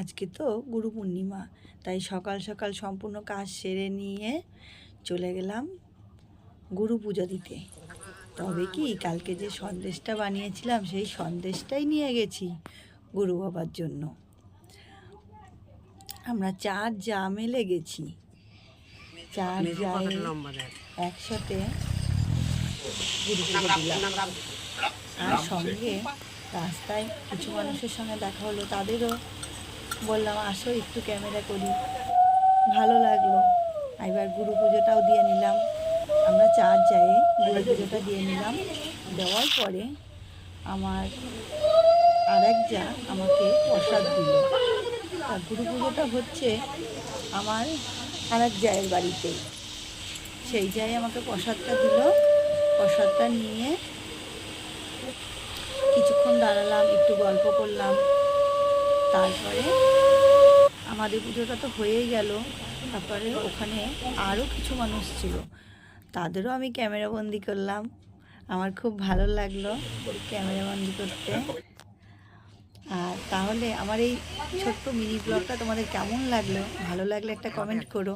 আজকে তো গুরু পূর্ণিমা তাই সকাল সকাল সম্পূর্ণ কাজ সেরে নিয়ে চলে গেলাম গুরু পুজো দিতে। তবে কি কালকে যে সন্দেশটা বানিয়েছিলাম সেই সন্দেশটাই নিয়ে গেছি গুরু বাবার জন্য। আমরা চার যা মেলে গেছি চার যায় একসাথে গুরু পুজো দিলাম। আর সঙ্গে রাস্তায় কিছু মানুষের সঙ্গে দেখা হলো তাদেরও বললাম, আসো, একটু ক্যামেরা করি। ভালো লাগল। এবার গুরু পুজোটাও দিয়ে নিলাম। আমরা চার যায় গুরু পুজোটা দিয়ে নিলাম। দেওয়ার পরে আমার আর এক যা আমাকে প্রসাদ দিল। আর গুরু পুজোটা হচ্ছে আমার আর এক জায়ের বাড়িতে। সেই জায় আমাকে প্রসাদটা দিল। প্রসাদটা নিয়ে কিছুক্ষণ দাঁড়ালাম, একটু গল্প করলাম। তারপরে আমাদের পুজোটা তো হয়েই গেল। তারপরে ওখানে আরও কিছু মানুষ ছিল। তাদেরও আমি ক্যামেরাবন্দি করলাম। আমার খুব ভালো লাগল ক্যামেরাবন্দি করতে। আর তাহলে আমার এই ছোট্ট মিনি ব্লগটা তোমাদের কেমন লাগল? ভালো লাগলে একটা কমেন্ট করো।